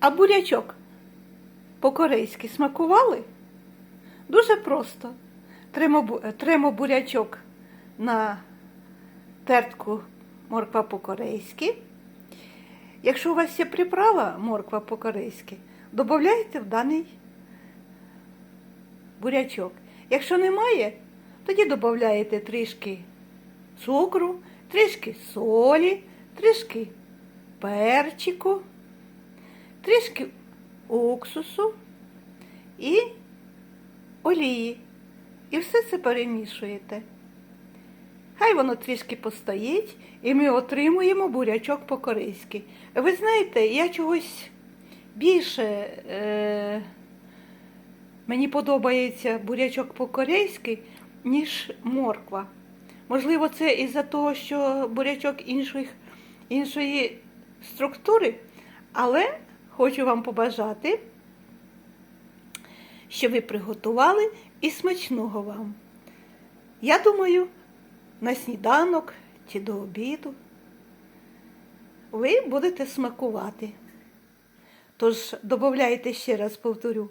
А бурячок по-корейськи смакували? Дуже просто. Тремо, бурячок на тертку морква по-корейськи. Якщо у вас є приправа морква по-корейськи, додайте в даний бурячок. Якщо немає, тоді додаєте трішки цукру, трішки солі, трішки перчику, трішки уксусу і олії. І все це перемішуєте. Хай воно трішки постоїть, і ми отримуємо бурячок по-корейськи. Ви знаєте, я чогось більше е, мені подобається бурячок по-корейськи, ніж морква. Можливо, це із-за того, що бурячок інших, іншої структури, але хочу вам побажати, що ви приготували і смачного вам. Я думаю, на сніданок чи до обіду ви будете смакувати. Тож додайте ще раз повторю,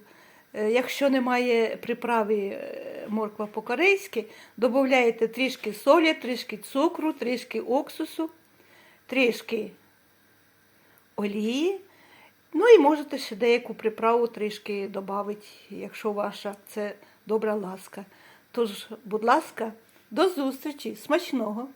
е, якщо немає приправи е, морква по-корейськи, додайте трішки солі, трішки цукру, трішки уксусу, трішки олії. Ну і можете ще деяку приправу трішки додати, якщо ваша це добра ласка. Тож, будь ласка, до зустрічі, смачного!